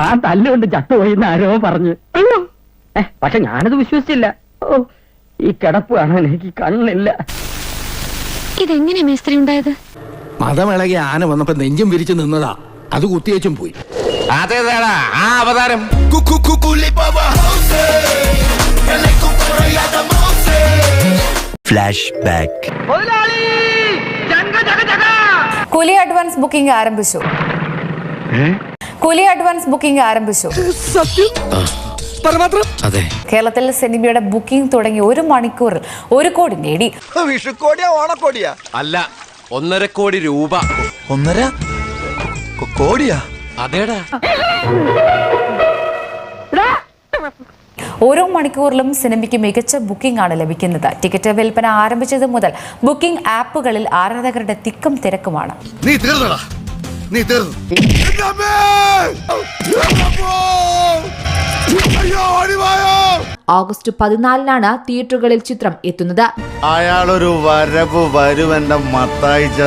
താൻ തല്ലുകൊണ്ട് ചത്തുപോയി എന്ന് ആരോ പറഞ്ഞു. ഏ, പക്ഷെ ഞാനത് വിശ്വസിച്ചില്ല. ഓ. ഈ കിടപ്പ് കാണാൻ എനിക്ക് കണ്ണില്ല. ഇതെങ്ങനെ മേസ്ത്രി ഉണ്ടായത്? മതമിളകി ആന വന്നപ്പോ നെഞ്ചും വിരിച്ചു നിന്നതാ. അത് കുത്തിയേച്ചും പോയി. അതേതാടാ ആ അവതാരം. Flash back Coolie advance booking ആരംഭിച്ചു. കൂലി അഡ്വാൻസ് ബുക്കിംഗ് ആരംഭിച്ചു. അതെ. കേരളത്തിൽ സിനിമയുടെ ബുക്കിംഗ് തുടങ്ങി ഒരു മണിക്കൂറിൽ ഒരു കോടി നേടി. വിഷുക്കോടിയാ ഓണക്കോടിയാ? അല്ല ഒന്നര കോടി രൂപ. ഒന്നര? കോടിയാ? അതേടാ. ഓരോ മണിക്കൂറിലും സിനിമയ്ക്ക് മികച്ച ബുക്കിംഗ് ആണ് ലഭിക്കുന്നത്. ടിക്കറ്റ് വിൽപ്പന ആരംഭിച്ചത് മുതൽ ബുക്കിംഗ് ആപ്പുകളിൽ ആരാധകരുടെ തിക്കും തിരക്കുമാണ്. നീ തീർന്നടാ നീ തീർന്നു ഓഗസ്റ്റ് പതിനാലിനാണ് തിയേറ്ററുകളിൽ ചിത്രം എത്തുന്നത്. അയാളൊരു വരവ് വരുവെന്ന മത്തായിച്ച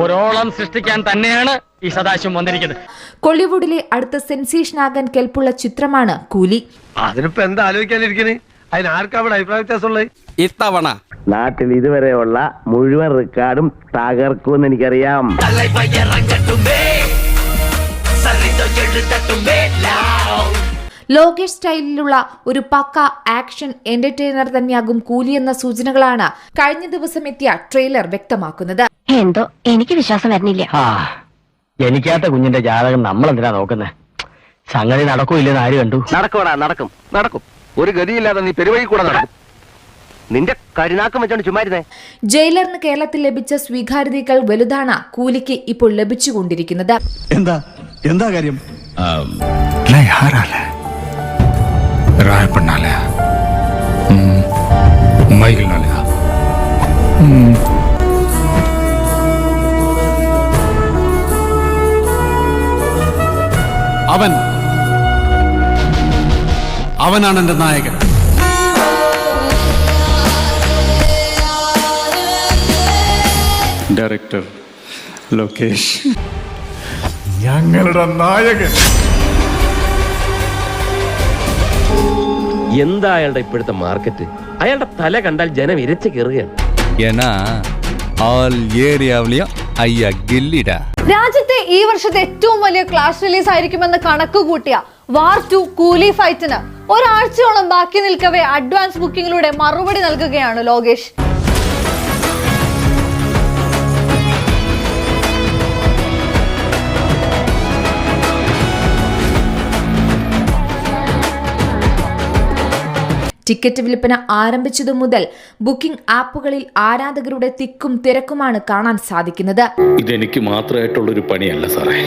ഒരോളം സൃഷ്ടിക്കാൻ തന്നെയാണ് ഈ സദാശിവം വന്നിരിക്കുന്നത്. കൊളിവുഡിലെ അടുത്ത സെൻസേഷൻ സെൻസേഷനാകാൻ കെൽപ്പുള്ള ചിത്രമാണ് കൂലി. അതിനിപ്പോ എന്താ ആലോചിക്കാനിരിക്കണേ? അതിന് ആർക്കാ അവിടെ അഭിപ്രായ വ്യത്യാസമുള്ളത്? ഇത്തവണ. നാട്ടിൽ ഇതുവരെയുള്ള മുഴുവൻ റെക്കോർഡും തകർക്കുമെന്ന് എനിക്കറിയാം. ലോകേഷ് സ്റ്റൈലിലുള്ള ഒരു പക്ക ആക്ഷൻ എന്റർടൈനർ തന്നെയാകും കൂലി എന്ന സൂചനകളാണ് കഴിഞ്ഞ ദിവസം എത്തിയ ട്രെയിലർ വ്യക്തമാക്കുന്നത്. എന്തോ? എനിക്ക് വിശ്വാസം വരുന്നില്ല. ആ ജനിക്കാത്ത കുഞ്ഞിന്റെ ജാതകം നമ്മൾ എന്തിനാ നോക്കുന്നത് സംഗതി നടക്കൂല്ലെന്ന് ആര് കണ്ടു? നടക്കോടാ നടക്കും നടക്കും. ഒരു ഗതിയില്ലാതെ നീ പെരുവഴി കൂടെ നടക്കും. നിന്റെ കരുനാക്കം വെച്ചാണ് ചുമ്മാരുന്നേ ജയിലറിന് കേരളത്തിൽ ലഭിച്ച സ്വീകാര്യതകൾ വലുതാണ് കൂലിക്ക് ഇപ്പോൾ ലഭിച്ചുകൊണ്ടിരിക്കുന്നത്. എന്താ? എന്താ കാര്യം? അവൻ അവനാണ് എന്റെ നായകൻ ഡയറക്ടർ ലോകേഷ് ഞങ്ങളുടെ നായകൻ എന്താ അയാളുടെ ഇപ്പോഴത്തെ മാർക്കറ്റ് അയാളുടെ തല കണ്ടാൽ ജനം ഇരച്ചു കയറുകയാണ് ஏன்னா ஆல் ஏரியாவிலையும் ஐயா கில்லிடா രാജ്യത്തെ ഈ വർഷത്തെ ഏറ്റവും വലിയ ക്ലാസ് റിലീസ് ആയിരിക്കുമെന്ന് കണക്ക് കൂട്ടിയ വാർ ടു കൂലി ഫൈറ്റിന് ഒരാഴ്ചയോളം ബാക്കി നിൽക്കവേ അഡ്വാൻസ് ബുക്കിംഗിലൂടെ മറുപടി നൽകുകയാണ് ലോകേഷ്. ടിക്കറ്റ് വിൽപ്പന ആരംഭിച്ചതു മുതൽ ബുക്കിംഗ് ആപ്പുകളിൽ ആരാധകരുടെ തിക്കും തിരക്കുമാണ് കാണാൻ സാധിക്കുന്നത്. ഇതെനിക്ക് മാത്രമായിട്ടുള്ളൊരു പണിയല്ല സാറേ.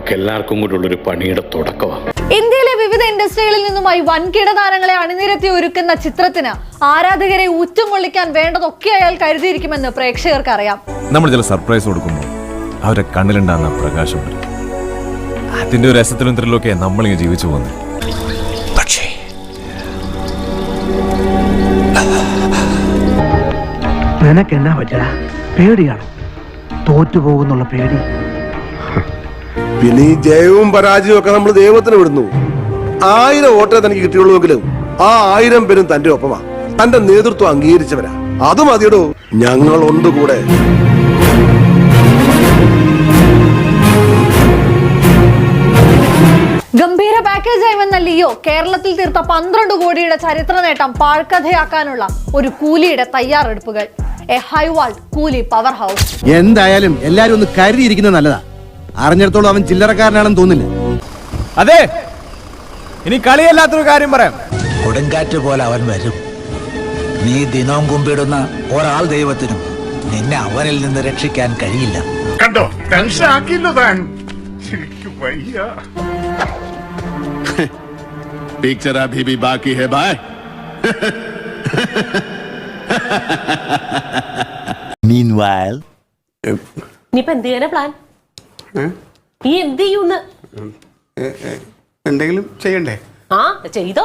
നമുക്ക് എല്ലാവർക്കും കൂടെ ഉള്ളൊരു പണിയുടെ തുടക്കമാണ്. ഇന്ത്യയിലെ വിവിധ ഇൻഡസ്ട്രികളിൽ നിന്നുമായി വൻകിട താരങ്ങളെ അണിനിരത്തി ഒരുക്കുന്ന ചിത്രത്തിന് ആരാധകരെ ഊറ്റുകൊള്ളിക്കാൻ വേണ്ടതൊക്കെ അയാൾ കരുതിയിരിക്കുമെന്ന് പ്രേക്ഷകർക്ക് അറിയാം നമ്മൾ ചില സർപ്രൈസ് കൊടുക്കുമ്പോൾ അവരെ കണ്ണിലുണ്ടാകുന്ന പ്രകാശം വരും. അതിന്റെ ഒരു രസത്തിലും ത്രില്ലൊക്കെ നമ്മളിങ്ങനെ ജീവിച്ചു പോകുന്നത്. പക്ഷേ നിനക്ക് എന്നാ പറ്റടാ പേടിയാണോ? തോറ്റുപോകുന്നുള്ള പേടി? പിന്നെ ഈ ജയവും പരാജയവും ഒക്കെ നമ്മൾ ദൈവത്തിന് വിടുന്നു. ആയിരം വോട്ടേ തനിക്ക് കിട്ടിയുള്ളൂവെങ്കിലും ആ ആയിരം പേരും തന്റെ ഒപ്പമാ. തന്റെ നേതൃത്വം അംഗീകരിച്ചവരാ. അത് മതിയടോ. ഞങ്ങളുണ്ട് കൂടെ. ഗംഭീര പാക്കേജായി വന്ന ലിയോ കേരളത്തിൽ തീർത്ത പന്ത്രണ്ട് കോടിയുടെ ചരിത്ര നേട്ടം പാഴ്ക്കഥയാക്കാനുള്ള ഒരു കൂലിയുടെ തയ്യാറെടുപ്പുകൾ. എ ഹൈവാൾട്ട് കൂലി പവർ ഹൗസ്. എന്തായാലും എല്ലാരും ഒന്ന് കരുതിയിരിക്കുന്നത് നല്ലതാ. അറിഞ്ഞിടത്തോളം അവൻ ചില്ലറക്കാരനാണെന്ന് തോന്നില്ല. അതെ ഇനി കളിയല്ലാത്തൊരു കാര്യം പറയാം. കൊടുങ്കാറ്റ് പോലെ അവൻ വരും. നീ ദിനവും കുമ്പിടുന്ന ഒരാൾ ദൈവത്തിനും നിന്നെ അവനിൽ നിന്ന് രക്ഷിക്കാൻ കഴിയില്ല. കണ്ടോ? ടെൻഷൻ ആക്കിയില്ലോ താൻ. വയ്യ. है ബായ് മീൻവൈൽ ഇനിയിപ്പോ എന്ത് ചെയ്യാനാ പ്ലാൻ നീ എന്ത് ചെയ്യൂന്ന്? എന്തെങ്കിലും ചെയ്യണ്ടേ? ആ ചെയ്തോ.